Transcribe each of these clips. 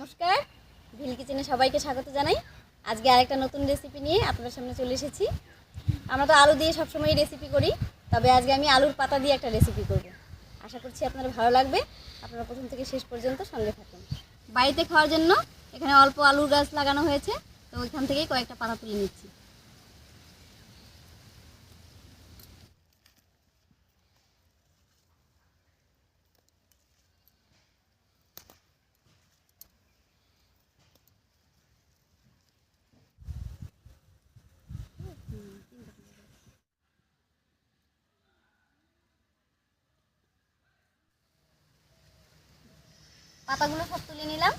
নমস্কার। ভিল কিচেনে সবাইকে স্বাগত জানাই। আজকে আরেকটা নতুন রেসিপি নিয়ে আপনার সামনে চলে এসেছি। আমরা তো আলু দিয়ে সবসময় রেসিপি করি, তবে আজকে আমি আলুর পাতা দিয়ে একটা রেসিপি করব। আশা করছি আপনার ভালো লাগবে। আপনারা প্রথম থেকে শেষ পর্যন্ত সঙ্গে থাকুন। বাড়িতে খাওয়ার জন্য এখানে অল্প আলুর গাছ লাগানো হয়েছে, তো ওইখান থেকেই কয়েকটা পাতা তুলে নিচ্ছি। পাতাগুলো সব তুলে নিলাম।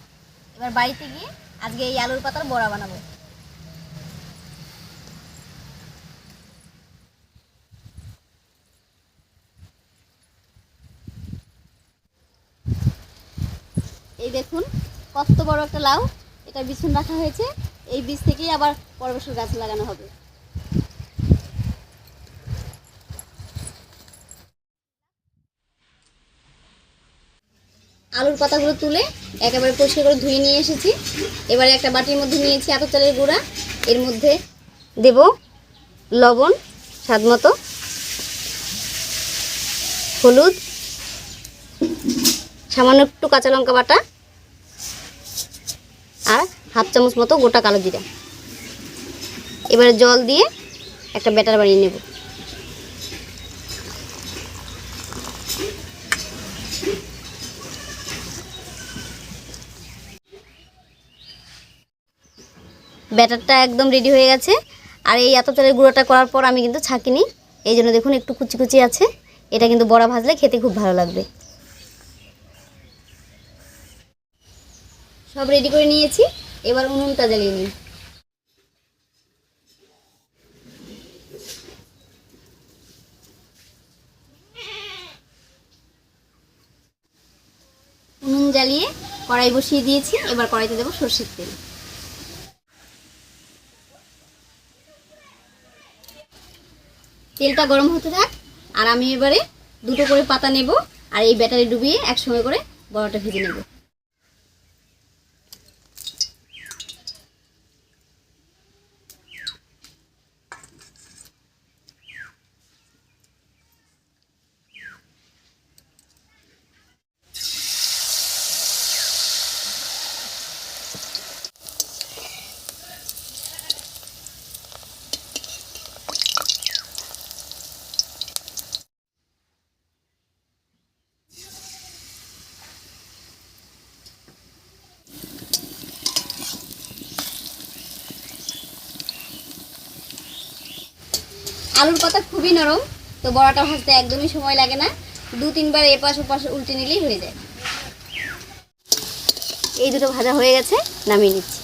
এবার বাড়িতে গিয়ে আজকে এই আলুর পাতার বড়া বানাবো। এই দেখুন, কত বড় একটা লাউ। এটা বিছুন রাখা হয়েছে। এই বীজ থেকেই আবার বড় গাছ লাগানো হবে। আলুর পাতাগুলো তুলে একেবারে পরিষ্কার করে ধুয়ে নিয়ে এসেছি। এবারে একটা বাটির মধ্যে নিয়েছি এত চালের গুঁড়া। এর মধ্যে দেব লবণ, স্বাদ মতো। হলুদ, সামান্য একটু কাঁচা লঙ্কা বাটা আর হাফ চামচ মতো গোটা কালো জিরা। এবারে জল দিয়ে একটা ব্যাটার বানিয়ে নেব। ব্যাটারটা একদম রেডি হয়ে গেছে। আর এই এত চালের গুঁড়োটা করার পর আমি কিন্তু ছাকিনি। এই জন্য দেখুন একটু কুচি কুচি আছে। এটা কিন্তু বড়া ভাজলে খেতে খুব ভালো লাগবে। সব রেডি করে নিয়েছি। এবার উনুনটা জ্বালিয়ে নিই। উনুন জ্বালিয়ে কড়াই বসিয়ে দিয়েছি। এবার কড়াইতে দেবো সর্ষের তেল। তেলটা গরম হতে থাক, আর আমি এবারে দুটো করে পাতা নেব, আর এই ব্যাটারি ডুবিয়ে একসঙ্গে করে বড়াটা ভেজে নেব। আলুর পাতা খুবই নরম, তো বড়াটা ভাজতে একদমই সময় লাগে না। দু তিনবার এপাশ ওপাশ উল্টে নিলেই হয়ে যায়। এই দুটো ভাজা হয়ে গেছে, নামিয়ে নিচ্ছি।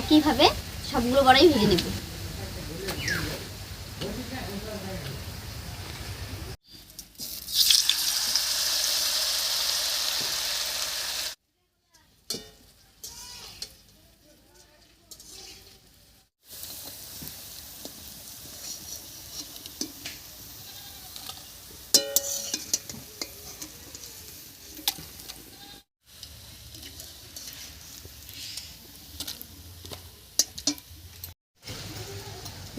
একইভাবে সবগুলো বড়াই ভেজে নেব।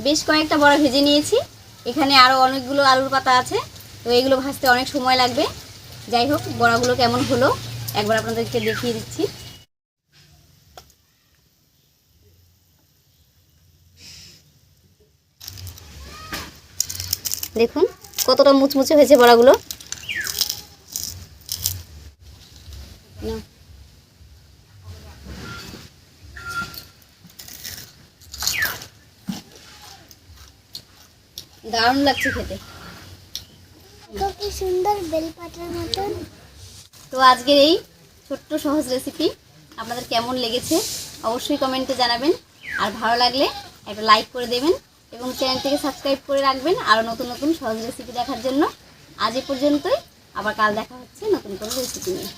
বেশ কয়েকটা বড় ভেজে নিয়েছি। এখানে আরও অনেকগুলো আলুর পাতা আছে। তো এগুলো ভাজতে অনেক সময় লাগবে। যাই হোক, বড়াগুলো কেমন হলো, একবার আপনাদেরকে দেখিয়ে দিচ্ছি। দেখুন, কতটা মুচমুচে হয়েছে বড়াগুলো। দারুণ লাগছে খেতে। কি সুন্দর বেলপাতার মতন। তো আজকের এই ছোট্ট সহজ রেসিপি আপনাদের কেমন লেগেছে অবশ্যই কমেন্টে জানাবেন। আর ভালো লাগলে একটা লাইক করে দেবেন এবং চ্যানেলটিকে সাবস্ক্রাইব করে রাখবেন আরও নতুন নতুন সহজ রেসিপি দেখার জন্য। আজ এ পর্যন্তই আবার কাল দেখা হচ্ছে নতুন কোনো রেসিপি নিয়ে।